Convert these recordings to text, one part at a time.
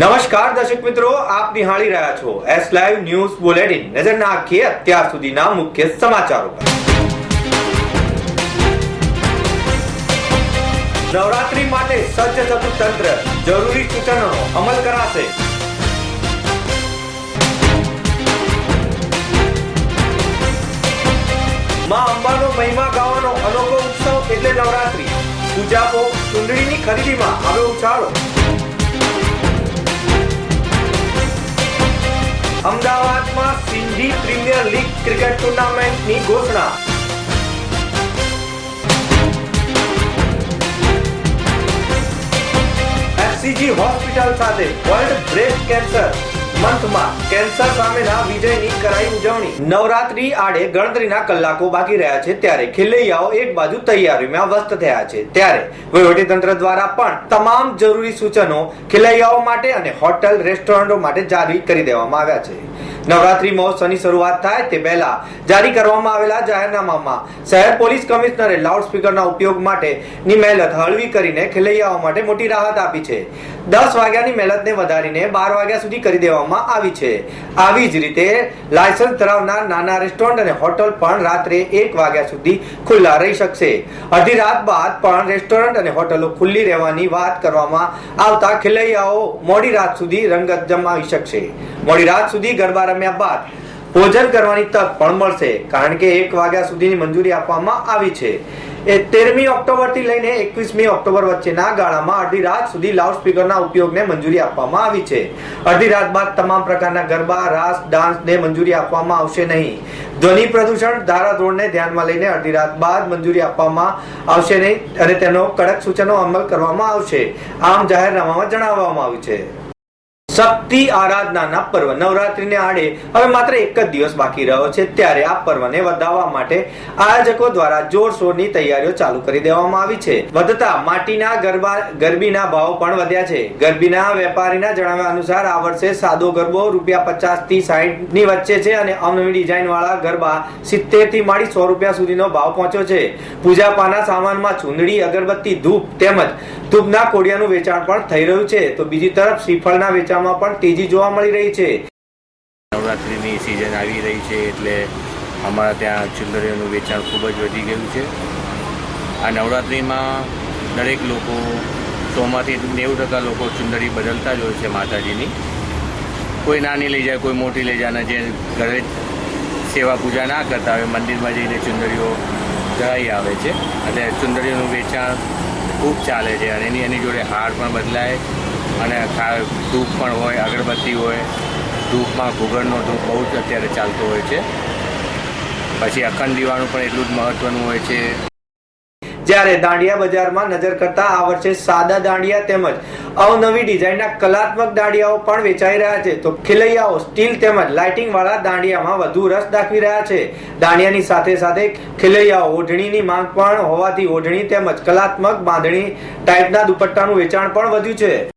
નમસ્કાર દર્શક મિત્રો, આપ નિહાળી રહ્યા છો એસ લાઈવ ન્યૂઝ બુલેટિન નજર નાખીએ અત્યાર સુધીના મુખ્ય સમાચારો પર. નવરાત્રી માટે સજ્જ થતું તંત્ર, જરૂરી સૂચનોનો અમલ કરાશે. માં અંબાનો મહિમા ગાવાનો અનોખો ઉત્સવ એટલે નવરાત્રી. પૂજાપો, ચૂંટણીની ખરીદીમાં હવે ઉછાળો. અમદાવાદમાં સિંધી પ્રીમિયર લીગ ક્રિકેટ ટુર્નામેન્ટની ઘોષણા. એફસીજી હોસ્પિટલ સાથે વર્લ્ડ બ્રેસ્ટ કેન્સર. નવરાત્રી આડે ગણતરીના કલાકો બાકી રહ્યા છે ત્યારે ખેલૈયાઓ એક બાજુ તૈયારીમાં વ્યસ્ત થયા છે. ત્યારે વહીવટીતંત્ર દ્વારા પણ તમામ જરૂરી સૂચનો ખેલૈયાઓ માટે અને હોટલ રેસ્ટોરન્ટો માટે જારી કરી દેવામાં આવ્યા છે. નવરાત્રી મહોત્સવની શરૂઆત થાય તે પહેલા જારી કરવામાં આવેલા જાહેરનામામાં શહેર પોલીસ કમિશનરે લાઉડસ્પીકરના ઉપયોગ માટેની મહેલત હળવી કરીને ખેલૈયાઓ માટે મોટી રાહત આપી છે. દસ વાગ્યાની મહેલતને વધારીને બાર વાગ્યા સુધી કરી દેવામાં આવી છે. આવી જ રીતે લાયસન્સ ધરાવનાર નાના રેસ્ટોરન્ટ અને હોટલ પણ રાત્રે એક વાગ્યા સુધી ખુલ્લા રહી શકશે. અડધી રાત બાદ પણ રેસ્ટોરન્ટ અને હોટલો ખુલ્લી રહેવાની વાત કરવામાં આવતા ખેલૈયાઓ મોડી રાત સુધી રંગત જમાવી શકશે. મોડી રાત સુધી ગરબા રમ્યા બાદ ભોજન કરવાની તક પણ મળશે, કારણ કે એક વાગ્યા સુધીની મંજૂરી આપવામાં આવી છે. એ તેરમી ઓક્ટોબરથી લઈને એકવીસમી ઓક્ટોબર વચ્ચેના ગાળામાં અડધી રાત સુધી લાઉડ સ્પીકરના ઉપયોગને મંજૂરી આપવામાં આવી છે. અડધી રાત બાદ તમામ પ્રકારના ગરબા, રાસ, ડાન્સને મંજૂરી આપવામાં આવશે નહીં. ધ્વનિ પ્રદૂષણ ધારાધોરણને ધ્યાનમાં લઈને અડધી રાત બાદ મંજૂરી આપવામાં આવશે નહીં અને તેનો કડક સૂચનો અમલ કરવામાં આવશે. આમ જાહેરનામામાં જણાવવામાં આવ્યું છે. શક્તિ આરાધનાના પર્વ. નવરાત્રીને આડે હવે માત્ર એક જ દિવસ બાકી રહ્યો છે, ત્યારે આ પર્વને વધાવવા માટે આયોજકો દ્વારા જોરશોરની તૈયારીઓ ચાલુ કરી દેવામાં આવી છે. વધતા માટીના ગરબા, ગરબીના ભાવ પણ વધ્યા છે. ગરબીના વેપારીના જણાવ્યા અનુસાર આ વર્ષે સાદો ગરબો રૂપિયા પચાસથી સાઠની વચ્ચે છે અને અવનવી ડિઝાઇન વાળા ગરબા સિત્તેરથી માંડી સો રૂપિયા સુધીનો ભાવ પહોંચ્યો છે. પૂજાપાના સામાનમાં ચૂંદડી, અગરબત્તી, ધૂપ તેમજ ધૂપના કોડિયાનું વેચાણ પણ થઈ રહ્યું છે. તો બીજી તરફ શ્રીફળના વેચાણમાં પણ તેજી જોવા મળી રહી છે. નવરાત્રિની સિઝન આવી રહી છે એટલે અમારા ત્યાં ચુંદરીઓનું વેચાણ ખૂબ જ વધી ગયું છે. આ નવરાત્રિમાં દરેક લોકો, સોમાંથી નેવું ટકા લોકો ચુંદડી બદલતા જ હોય છે માતાજીની. કોઈ નાની લઈ જાય, કોઈ મોટી લઈ જાય જે ઘરે સેવા પૂજા ના કરતા હોય, મંદિરમાં જઈને ચુંદડીઓ ચડાવી આવે છે. અને ચુંદડીઓનું વેચાણ ખૂબ ચાલે છે અને એની એની જોડે હાર પણ બદલાય. અને ધૂપ પણ હોય, અગરબત્તી હોય. ધૂપમાં ઘૂગળનો ધૂપ બહુ જ અત્યારે ચાલતો હોય છે. પછી અખંડ દીવાનું પણ એટલું જ મહત્વનું હોય છે. જ્યારે દાંડિયા બજારમાં નજર કરતા આ વર્ષે સાદા દાંડિયા તેમજ અવનવી ડિઝાઇનના કલાત્મક દાંડિયાઓ પણ વેચાઈ રહ્યા છે. તો ખેલૈયાઓ, સ્ટીલ તેમજ લાઇટિંગ વાળા દાંડિયામાં વધુ રસ દાખવી રહ્યા છે. દાંડિયાની સાથે સાથે ખેલૈયાઓ, ઓઢણીની માંગ પણ હોવાથી ઓઢણી તેમજ કલાત્મક બાંધણી ટાઈપના દુપટ્ટાનું વેચાણ પણ વધ્યું છે.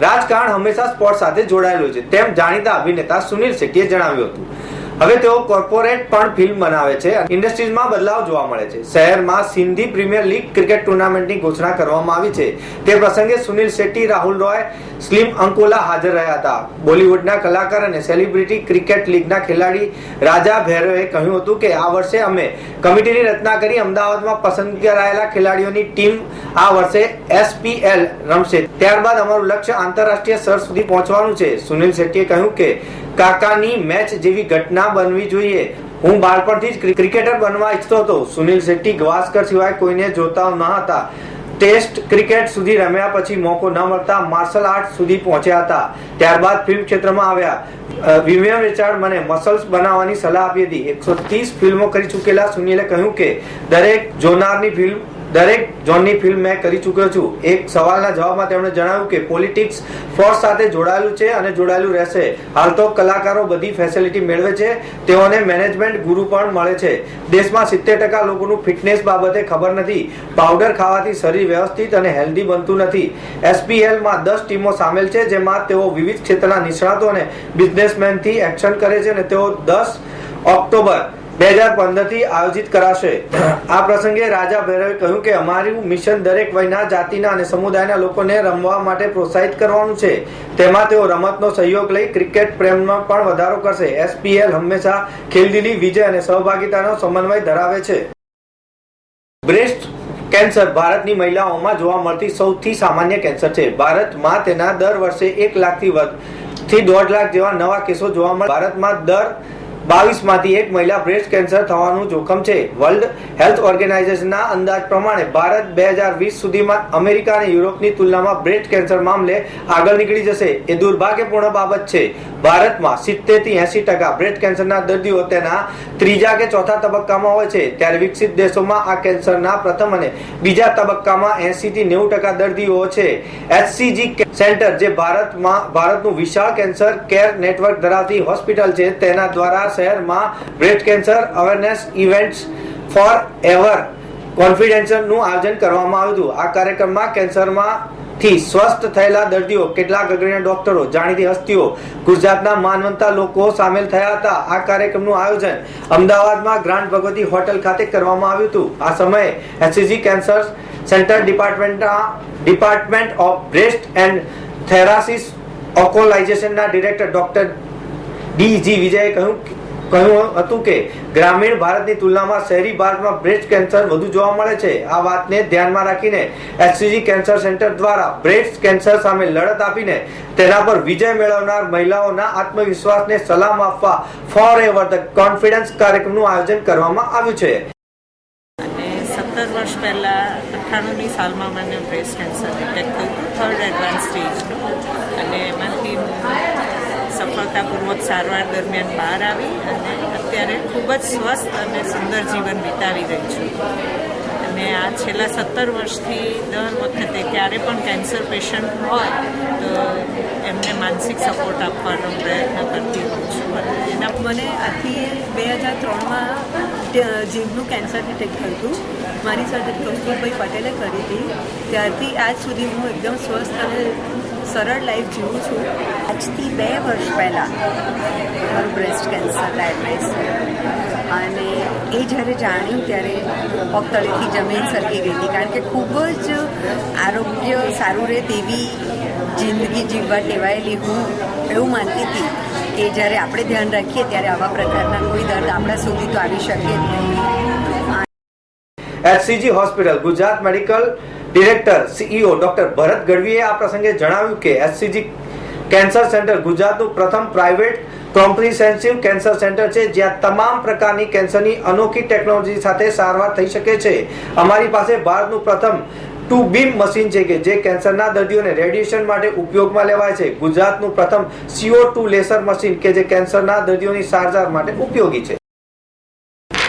રાજકારણ હંમેશા સ્પોર્ટ સાથે જોડાયેલું છે. તેમ જાણીતા અભિનેતા સુનિલ શેટ્ટીએ જણાવ્યું હતું. હવે તેઓ કોર્પોરેટ પણ ફિલ્મ બનાવે છે ઇન્ડસ્ટ્રીઝમાં બદલાવ જોવા મળે છે. શહેરમાં સિંધી પ્રીમિયર લીગ ક્રિકેટ ટુર્નામેન્ટની ઘોષણા કરવામાં આવી છે. તે પ્રસંગે સુનિલ શેટ્ટી, રાહુલ રોય, સ્લીમ અંકોલા હાજર રહ્યા હતા. બોલિવૂડના કલાકાર અને સેલિબ્રિટી ક્રિકેટ લીગના ખેલાડી રાજા ભૈરવે કહ્યું હતું કે આ વર્ષે અમે કમિટીની રચના કરી અમદાવાદમાં પસંદ કરાયેલા ખેલાડીઓની ટીમ આ વર્ષે એસપીએલ રમશે. ત્યારબાદ અમારું લક્ષ્ય આંતરરાષ્ટ્રીય સ્તર સુધી પહોંચવાનું છે. સુનિલ શેટ્ટીએ કહ્યું કે કાકાની મેચ જેવી ઘટના બનવી જોઈએ. હું બાળપણથી જ ક્રિકેટર બનવા ઈચ્છતો હતો. સુનિલ શેટ્ટી ગવાસ્કર સિવાય કોઈને જોતા ન હતા. ટેસ્ટ ક્રિકેટ સુધી રમ્યા પછી મોકો ન મળતા માર્શલ આર્ટ સુધી પહોંચ્યા હતા. ત્યારબાદ ફિલ્મ ક્ષેત્રમાં આવ્યા. અ, વિલિયમ રિચાર્ડ મને મસલ્સ બનાવવાની સલાહ આપી હતી. એકસો ત્રીસ ફિલ્મો કરી ચૂકેલા સુનિલે કહ્યું કે દરેક જોનારની ફિલ્મ દરેક ઝોનની ફિલ્મ મેં કરી ચૂક્યો છું. એક સવાલના જવાબમાં તેમણે જણાવ્યું કે પોલિટિક્સ ફોર્સ સાથે જોડાયેલું છે અને જોડાયેલું રહેશે. હાલ તો કલાકારો બધી ફેસિલિટી મેળવે છે. તેઓને મેનેજમેન્ટ ગુરુ પણ મળે છે. દેશમાં સિત્તેર ટકા લોકોનું ફિટનેસ બાબતે ખબર નથી. પાવડર ખાવાથી શરીર વ્યવસ્થિત અને હેલ્ધી બનતું નથી. એસપીએલમાં દસ ટીમો સામેલ છે, જેમાં તેઓ વિવિધ ક્ષેત્રના નિષ્ણાતો અને બિઝનેસમેનથી એક્શન કરે છે અને તેઓ દસ ઓક્ટોબર બે હજાર પંદરથી આયોજિત કરાશે. આ પ્રસંગે રાજા ભૈરવે કહ્યું કે અમારું મિશન દરેક વયના, જાતિના અને સમુદાયના લોકોને રમવા માટે પ્રોત્સાહિત કરવાનું છે. તેમાં તેઓ રમતનો સહયોગ લઈ ક્રિકેટ પ્રેમમાં પણ વધારો કરશે. એસપીએલ હંમેશા ખેલદિલી, વિજય અને સહભાગિતાનો સમન્વય ધરાવે છે. બ્રેસ્ટ કેન્સર ભારતની મહિલાઓમાં જોવા મળતી સૌથી સામાન્ય કેન્સર છે. ભારતમાં તેના દર વર્ષે એક લાખથી વધુ થી દોઢ લાખ જેવા નવા કેસો જોવા મળે. ભારતમાં દર બાવીસમાંથી એક મહિલા બ્રેસ્ટ કેન્સર થવાનું જોખમ છે. વર્લ્ડ હેલ્થ ઓર્ગેનાઇઝેશનના અંદાજ પ્રમાણે ભારત બે હજાર વીસ સુધીમાં અમેરિકા અને યુરોપની તુલનામાં બ્રેસ્ટ કેન્સર મામલે આગળ નીકળી જશે. એ દુર્ભાગ્યપૂર્ણ બાબત છે. ભારતમાં સિત્તેરથી એસી ટકા બ્રેસ્ટ કેન્સરના દર્દીઓ તેના ત્રીજા કે ચોથા તબક્કામાં હોય છે. ત્યારે વિકસિત દેશોમાં આ કેન્સરના પ્રથમ અને બીજા તબક્કામાં એસી થી નેવું ટકા દર્દીઓ છે. એચસીજી સેન્ટર જે ભારતમાં ભારતનું વિશાળ કેન્સર કેર નેટવર્ક ધરાવતી હોસ્પિટલ છે, તેના દ્વારા શહેરમાં breast cancer awareness events for ever કોન્ફિડેન્સનું આયોજન કરવામાં આવ્યું હતું. આ કાર્યક્રમમાં કેન્સરમાં થી સ્વસ્થ થયેલા દર્દીઓ, કેટલાક અગ્રણી ડોક્ટરો, જાણીતી હસ્તીઓ, ગુજરાતના માનવંતા લોકો સામેલ થયા હતા. આ કાર્યક્રમનું આયોજન અમદાવાદમાં ગ્રાન્ડ ભગવતી હોટેલ ખાતે કરવામાં આવ્યું હતું. આ સમયે એસસીજી કેન્સર સેન્ટર ડિપાર્ટમેન્ટના ડિપાર્ટમેન્ટ ઓફ બ્રેસ્ટ એન્ડ થેરાસિસ ઓકોલાઇઝેશનના ડિરેક્ટર ડોક્ટર ડીજી વિજયે કહ્યું કહ્યું હતું કે ગ્રામીણ ભારતની તુલનામાં શહેરી ભારતમાં બ્રેસ્ટ કેન્સર વધુ જોવા મળે છે. આ વાતને ધ્યાનમાં રાખીને એસસીજી કેન્સર સેન્ટર દ્વારા બ્રેસ્ટ કેન્સર સામે લડત આપીને તેના પર વિજય મેળવનાર મહિલાઓના આત્મવિશ્વાસને સલામ આપવા ફોર એવર ધ કોન્ફિડન્સ કાર્યક્રમનું આયોજન કરવામાં આવ્યું છે. સત્તર વર્ષ પહેલાં અઠ્ઠાણુંની સાલમાં મને બ્રેસ્ટ કેન્સર થર્ડ એડવાન્સ સ્ટેજનું અને એમાંથી હું સફળતાપૂર્વક સારવાર દરમિયાન બહાર આવી અને અત્યારે ખૂબ જ સ્વસ્થ અને સુંદર જીવન વિતાવી રહી છું. અને આ છેલ્લા સત્તર વર્ષથી દર વખતે ક્યારે પણ કેન્સર પેશન્ટ હોય તો એમને માનસિક સપોર્ટ આપવાનો પ્રયત્ન કરતી હોઉં છું. એના મને આથી બે હજાર ત્રણમાં જીભનું કેન્સર ડિટેક્ટ થયું મારી સાથે કસ્તુરભાઈ પટેલે કરી હતી. ત્યારથી આજ સુધી હું એકદમ સ્વસ્થ અને સરળ લાઈફ જીવું છું. આજથી બે વર્ષ પહેલાં મારું બ્રેસ્ટ કેન્સર ડાયગ્નોઝ અને એ જ્યારે જાણ્યું ત્યારે પગતળેથી જમીન સરકી ગઈ હતી. કારણ કે ખૂબ જ આરોગ્ય સારું રહે તેવી જિંદગી જીવવા ટેવાયેલી હું એવું માનતી હતી કે જ્યારે આપણે ધ્યાન રાખીએ ત્યારે આવા પ્રકારના કોઈ દર્દ આપણા સુધી તો આવી શકે જ નહીં. HCG hospital Gujarat medical director, CEO doctor Bharat ગઢવીએ આ પ્રસંગે જણાવ્યું કે એસસીજી કેન્સર સેન્ટર ગુજરાતનું પ્રથમ પ્રાઇવેટ કોમ્પ્રિહેન્સિવ કેન્સર સેન્ટર છે, જ્યાં તમામ પ્રકારની કેન્સરની અનોખી ટેકનોલોજી સાથે સારવાર થઈ શકે છે. અમારી પાસે ભારતનું પ્રથમ ટુ બીમ મશીન છે કે જે કેન્સરના દર્દીઓને રેડિયેશન માટે ઉપયોગમાં લેવાય છે. ગુજરાતનું પ્રથમ સીઓ ટુ લેસર મશીન કે જે કેન્સરના દર્દીઓની સારવાર માટે ઉપયોગી છે.